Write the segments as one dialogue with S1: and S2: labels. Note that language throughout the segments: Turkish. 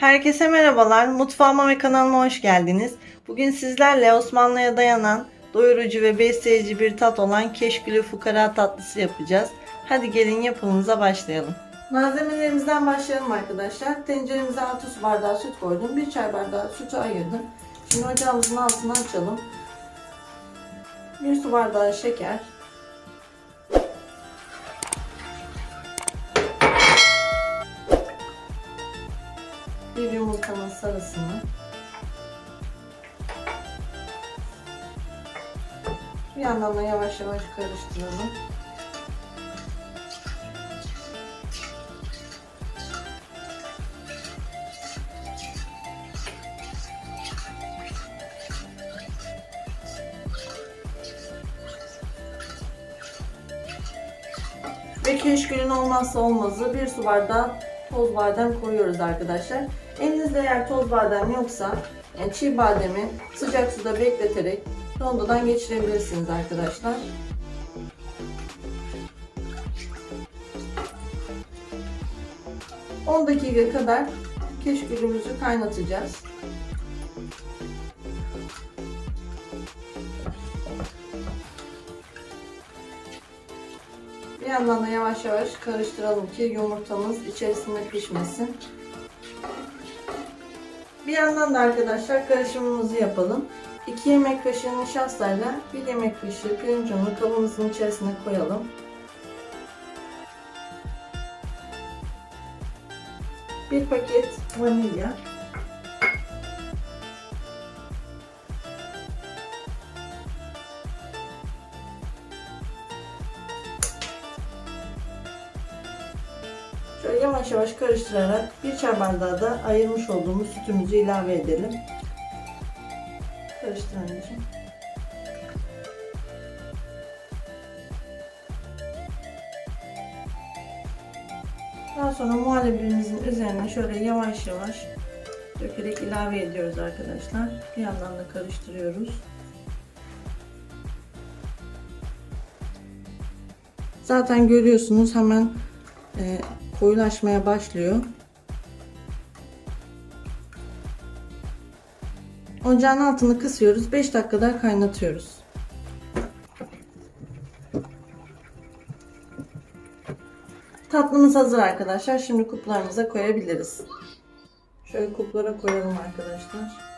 S1: Herkese merhabalar. Mutfağıma ve kanalıma hoş geldiniz. Bugün sizlerle Osmanlı'ya dayanan doyurucu ve besleyici bir tat olan keşkülü fukara tatlısı yapacağız. Hadi gelin yapımımıza başlayalım. Malzemelerimizden başlayalım arkadaşlar. Tenceremize 6 su bardağı süt koydum. 1 çay bardağı sütü ayırdım. Şimdi ocağımızın altını açalım. 1 su bardağı şeker. Bir yumurtanın sarısını. Bir yandan da yavaş yavaş karıştıralım. Ve keşkülün olmazsa olmazı bir su bardağı toz badem koyuyoruz arkadaşlar. Elinizde eğer toz badem yoksa yani çiğ bademi sıcak suda bekleterek rondodan geçirebilirsiniz arkadaşlar. ...10 dakika kadar keşkülümüzü kaynatacağız. Yandan da yavaş yavaş karıştıralım ki yumurtamız içerisinde pişmesin. Bir yandan da arkadaşlar karışımımızı yapalım. 2 yemek kaşığı nişastayla 1 yemek kaşığı pirinç kabımızın içerisine koyalım. Bir paket vanilya. Şöyle yavaş yavaş karıştırarak bir çay bardağı da ayırmış olduğumuz sütümüzü ilave edelim. Karıştır. Daha sonra muhallebimizin üzerine şöyle yavaş yavaş dökerek ilave ediyoruz arkadaşlar. Bir yandan da karıştırıyoruz. Zaten görüyorsunuz hemen e, koyulaşmaya başlıyor. Ocağın altını kısıyoruz. 5 dakikada kaynatıyoruz. Tatlımız hazır arkadaşlar. Şimdi kuplarımıza koyabiliriz. Şöyle kuplara koyalım arkadaşlar.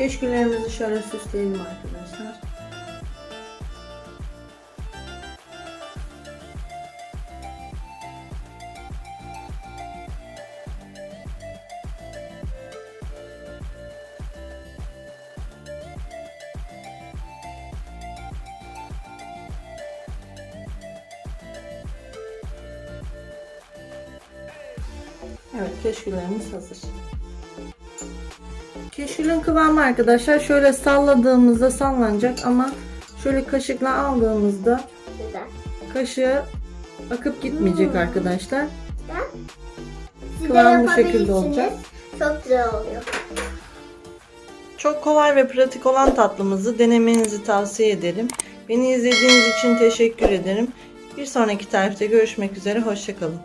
S1: Keşküllerimizi şöyle süsleyelim arkadaşlar. Evet keşküllerimiz hazır. Keşkülün kıvamı arkadaşlar şöyle salladığımızda sallanacak ama şöyle kaşıkla aldığımızda
S2: Güzel.
S1: kaşığı akıp gitmeyecek arkadaşlar.
S2: Siz de
S1: Kıvam bu şekilde
S2: yapabilirsiniz.
S1: olacak.
S2: Çok güzel oluyor.
S1: Çok kolay ve pratik olan tatlımızı denemenizi tavsiye ederim. Beni izlediğiniz için teşekkür ederim. Bir sonraki tarifte görüşmek üzere. Hoşçakalın.